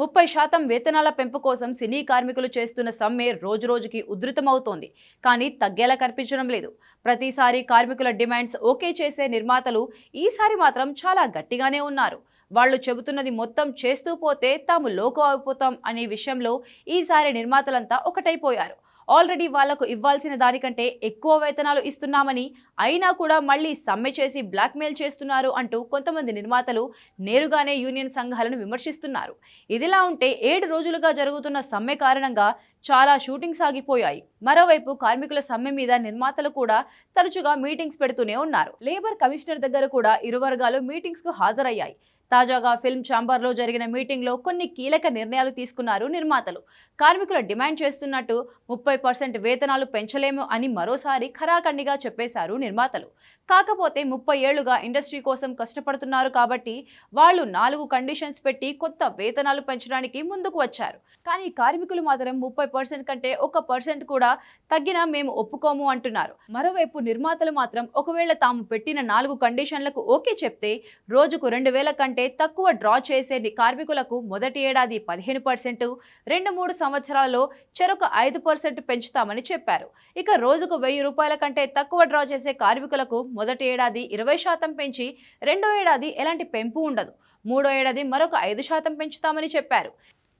ముప్పై శాతం వేతనాల పెంపు కోసం సినీ కార్మికులు చేస్తున్న సమ్మె రోజురోజుకి ఉధృతమవుతోంది. కానీ తగ్గేలా కనిపించడం లేదు. ప్రతిసారి కార్మికుల డిమాండ్స్ ఓకే చేసే నిర్మాతలు ఈసారి మాత్రం చాలా గట్టిగానే ఉన్నారు. వాళ్ళు చెబుతున్నది మొత్తం చేస్తూ పోతే తాము లోకో అయిపోతాం అనే విషయంలో ఈసారి నిర్మాతలంతా ఒకటైపోయారు. ఆల్రెడీ వాళ్ళకు ఇవ్వాల్సిన దానికంటే ఎక్కువ వేతనాలు ఇస్తున్నామని అయినా కూడా మళ్ళీ సమ్మె చేసి బ్లాక్మెయిల్ చేస్తున్నారు అంటూ కొంతమంది నిర్మాతలు నేరుగానే యూనియన్ సంఘాలను విమర్శిస్తున్నారు. ఇదిలా ఉంటే ఏడు రోజులుగా జరుగుతున్న సమ్మె కారణంగా చాలా షూటింగ్స్ ఆగిపోయాయి. మరోవైపు కార్మికుల సమ్మె మీద నిర్మాతలు కూడా తరచుగా మీటింగ్స్ పెడుతూనే ఉన్నారు. లేబర్ కమిషనర్ దగ్గర కూడా ఇరు వర్గాలు మీటింగ్స్కు హాజరయ్యాయి. తాజాగా ఫిల్మ్ ఛాంబర్లో జరిగిన మీటింగ్లో కొన్ని కీలక నిర్ణయాలు తీసుకున్నారు నిర్మాతలు. కార్మికుల డిమాండ్ చేస్తున్నట్టు ముప్పై పర్సెంట్ వేతనాలు పెంచలేము అని మరోసారి ఖరాఖండిగా చెప్పేశారు నిర్మాతలు. కాకపోతే ముప్పై ఏళ్ళుగా ఇండస్ట్రీ కోసం కష్టపడుతున్నారు కాబట్టి వాళ్ళు నాలుగు కండిషన్స్ పెట్టి కొత్త వేతనాలు పెంచడానికి ముందుకు వచ్చారు. కానీ కార్మికులు మాత్రం ముప్పై పర్సెంట్ కంటే ఒక పర్సెంట్ కూడా తగ్గినా మేము ఒప్పుకోము అంటున్నారు. మరోవైపు నిర్మాతలు మాత్రం ఒకవేళ తాము పెట్టిన నాలుగు కండిషన్లకు ఓకే చెప్తే రోజుకు రెండు వేల కంటే తక్కువ డ్రా చేసే కార్మికులకు మొదటి ఏడాది పదిహేను పర్సెంట్ రెండు మూడు సంవత్సరాల్లో చెరొక ఐదు పర్సెంట్ పెంచుతామని చెప్పారు. ఇక రోజుకు వెయ్యి రూపాయల కంటే తక్కువ డ్రా చేసే కార్మికులకు మొదటి ఏడాది ఇరవై శాతం పెంచి రెండో ఏడాది ఎలాంటి పెంపు ఉండదు. మూడో ఏడాది మరొక ఐదు శాతం పెంచుతామని చెప్పారు.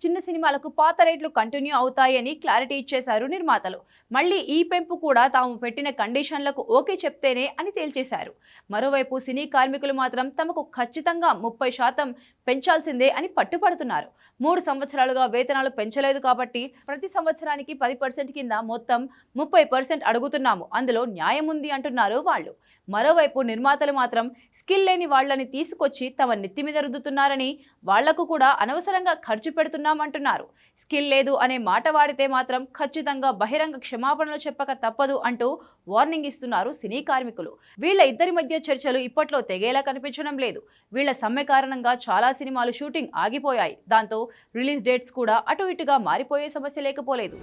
చిన్న సినిమాలకు పాత రేట్లు కంటిన్యూ అవుతాయని క్లారిటీ ఇచ్చేశారు నిర్మాతలు. మళ్ళీ ఈ పెంపు కూడా తాము పెట్టిన కండిషన్లకు ఓకే చెప్తేనే అని తేల్చేశారు. మరోవైపు సినీ కార్మికులు మాత్రం తమకు ఖచ్చితంగా ముప్పై శాతం పెంచాల్సిందే అని పట్టుపడుతున్నారు మూడు సంవత్సరాలుగా వేతనాలు పెంచలేదు కాబట్టి ప్రతి సంవత్సరానికి పది పర్సెంట్ కింద మొత్తం ముప్పై పర్సెంట్ అడుగుతున్నాము. అందులో న్యాయం ఉంది అంటున్నారు వాళ్ళు. మరోవైపు నిర్మాతలు మాత్రం స్కిల్ లేని వాళ్ళని తీసుకొచ్చి తమ నెత్తి మీద రుద్దుతున్నారని వాళ్ళకు కూడా అనవసరంగా ఖర్చు చేస్తున్నామంటున్నారు. స్కిల్ లేదు అనే మాట వాడితే మాత్రం ఖచ్చితంగా బహిరంగ క్షమాపణలు చెప్పక తప్పదు అంటూ వార్నింగ్ ఇస్తున్నారు సినీ కార్మికులు. వీళ్ళ ఇద్దరి మధ్య చర్చలు ఇప్పట్లో తెగేలా కనిపించడం లేదు. వీళ్ళ సమ్మె కారణంగా చాలా సినిమాలు షూటింగ్ ఆగిపోయాయి. దాంతో రిలీజ్ డేట్స్ కూడా అటు ఇటుగా మారిపోయే సమస్య లేకపోలేదు.